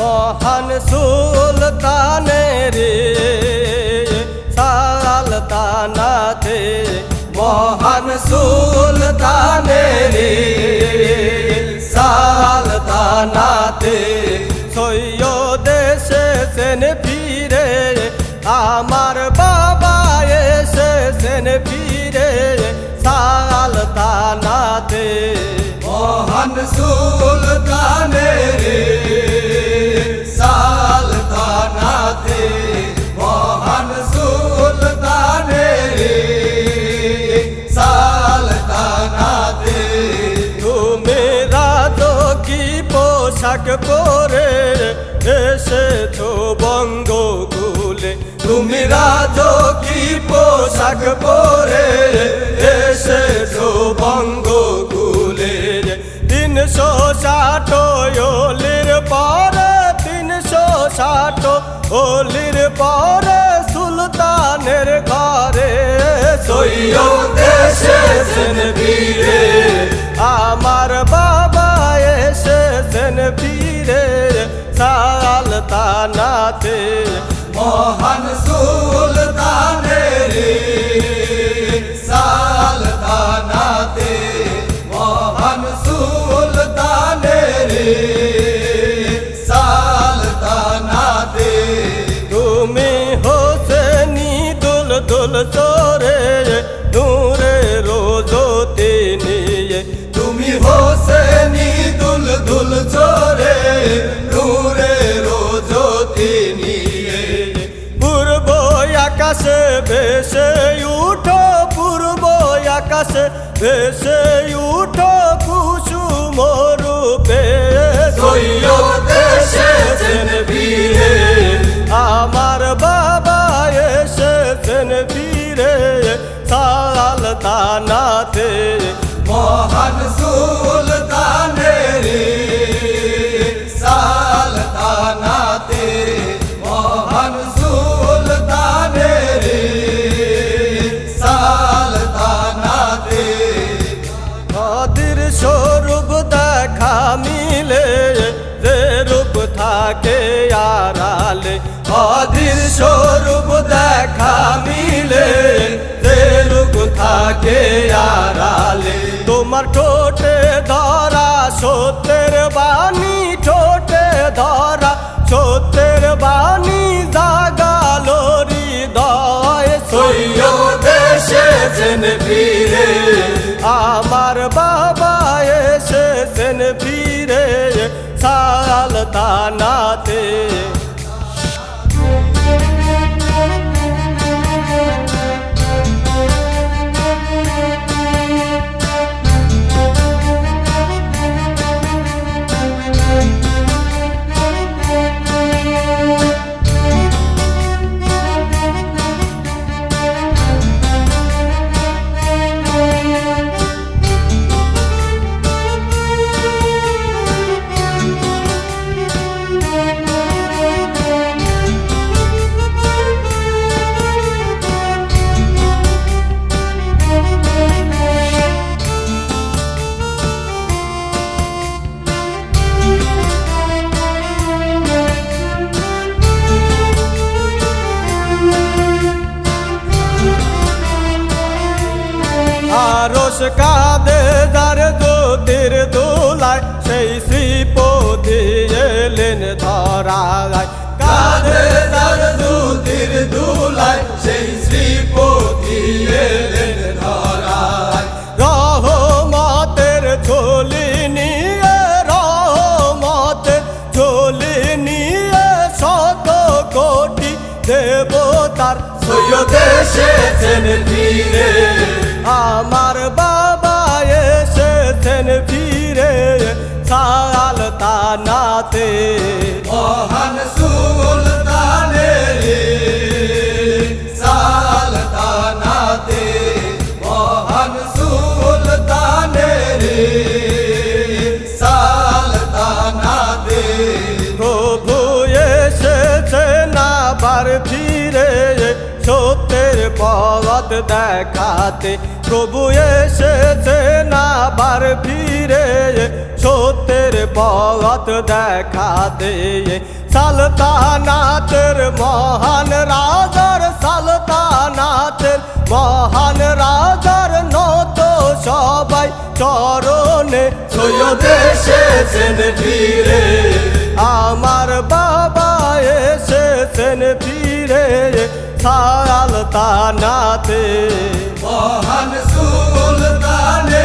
মহান সুলতানের সালতানাতে, মহান সুলতানের সালতানাতে সৈয়দ এসেছেন ফিরে আমার বাবা এসেছেন ফিরে সালতানাতে। মহান সুলতানের পোশাক পরে এসে তো বঙ্গ বঙ্গকুলে তুমি রাজ কি পোশাক পরে এসে এসেছ বঙ্গকুলে তিনশো ষাট ওলির পরে, তিনশো ষাট ওলির পরে তুমি হোসেনি দুল দুল চোরে নূরে রোজতি নিয়ে পূর্ব আকাশে ভেসে উঠো, পূর্ব আকাশে ভেসে উঠো, কুসুম রূপে। সৈয়দ এসেছেন বীরে থাকে আড়ালে। অধীর স্বরূপ দেখা মিলে তোমার ঠোঁটে ধরা সত্যের বাণী ঠোঁটে ধরা সত্যের বাণী জাগালো হৃদয়। সৈয়দ এসেছেন বীরে আমার বাবা এসেছেন ফিরে সালতানাতে আরস কাঁদে যার জ্যোতির দোলায়, সেই শ্রীপতি এলেন ধরায় দুলায়, সেই নিয়ে দেবতার সৈয়দ এসেছেন আমার বাবা সালতানাতে মহান পথ দেখাতে প্রভু এসেছেন আবার ফিরে। সত্যের পথ দেখাতে সালতানাতের মহান রাজার, সালতানাতের মহান রাজার নত সবাই চরণে সৈয়দ এসেছেন ফিরে। সালতানাতে মহান সুলতানের